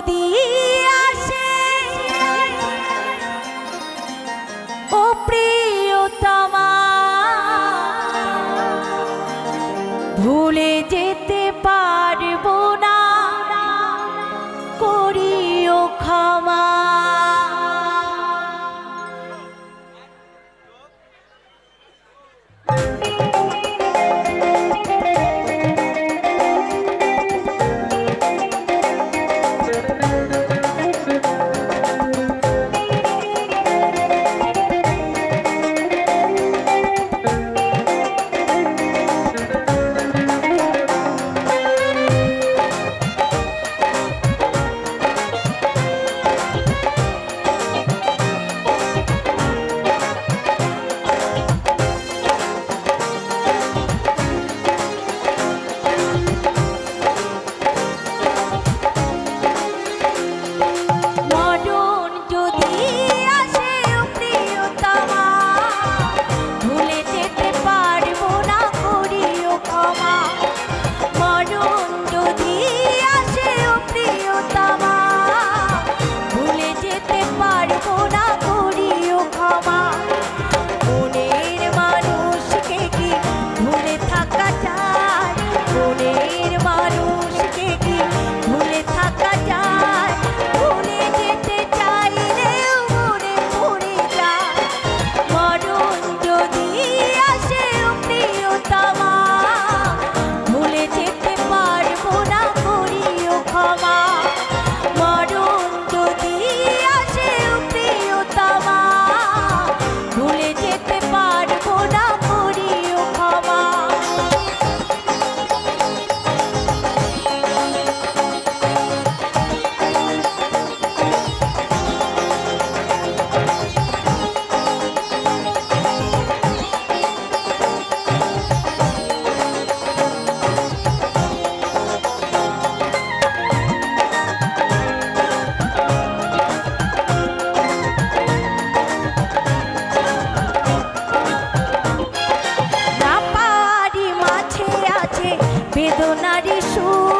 যদি আসে ও প্রিয়তমা ভুলে যেতে বেদনারী সুর